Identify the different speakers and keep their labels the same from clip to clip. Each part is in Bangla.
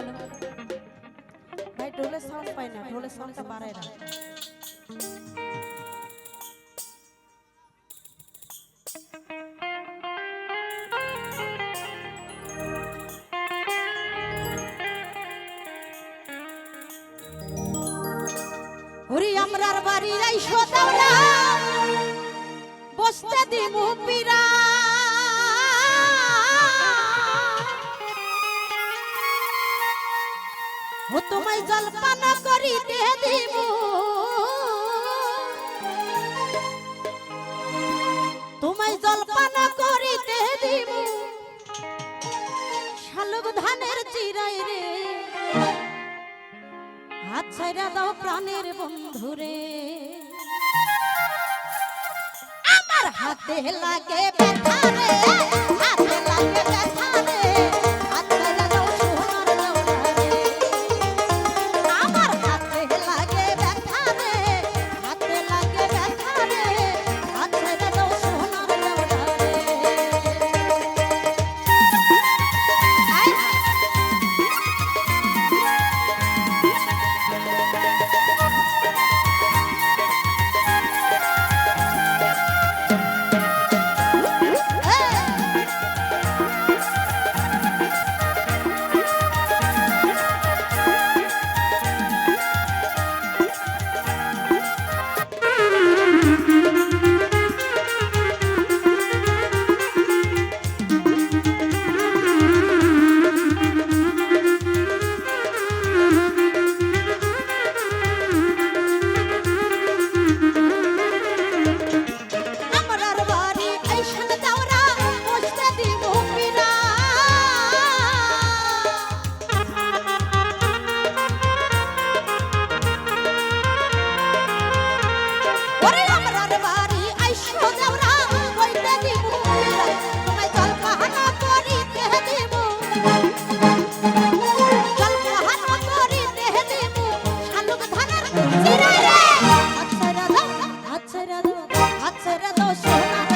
Speaker 1: হ্যালো ভাই ঢোলের সাউন্ড পাই না ঢোলের সাউন্ডটা বাড়ায় না ওরে আমরার বাড়ি আইসো দাওরা বসতে দিমু পিরা তোমায় জলপান করিতে দিমু তোমায় জলপান করিতে দিমু শালুক ধানের চিরাই রে। হাত ছাইরা দাও প্রাণের বন্ধুরে আমার হাতে লাগে ব্যথা রে। হাতে লাগে ব্যথা अक्षर दोष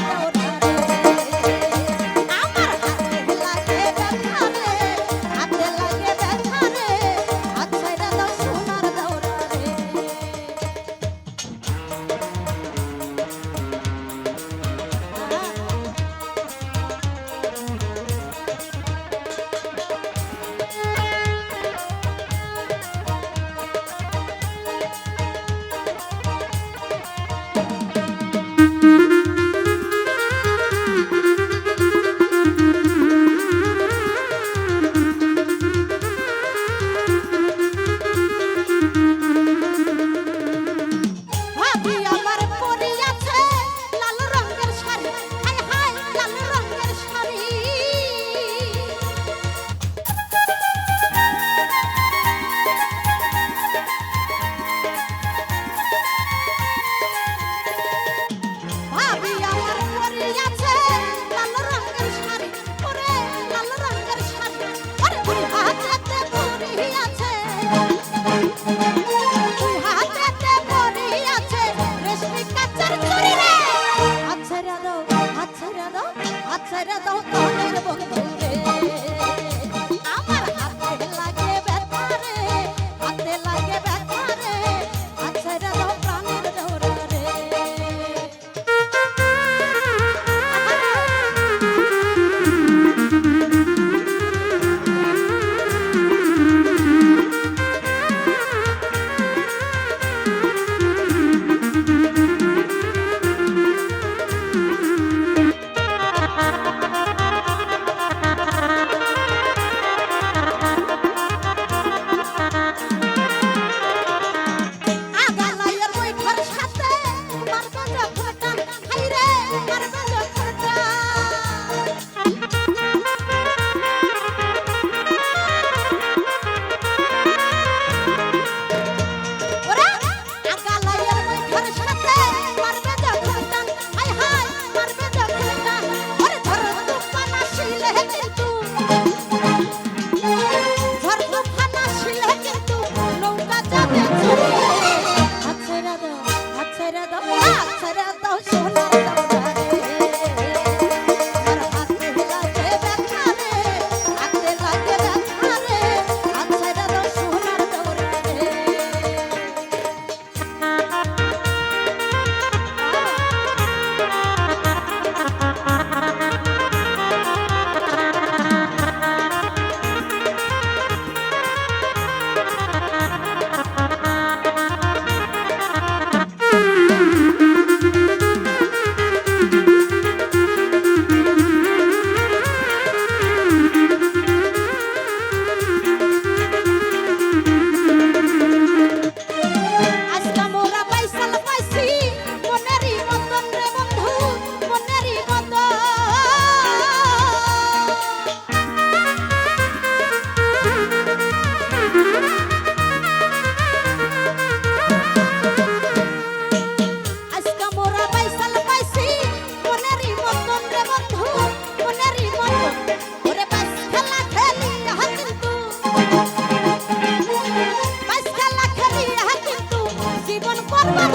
Speaker 1: 不要刀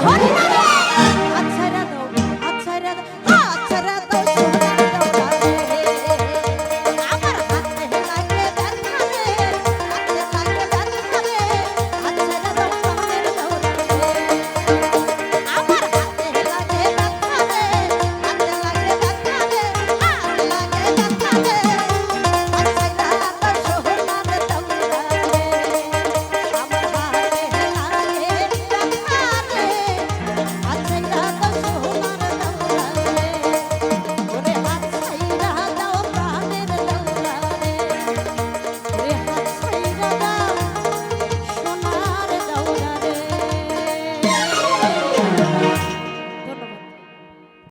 Speaker 1: 快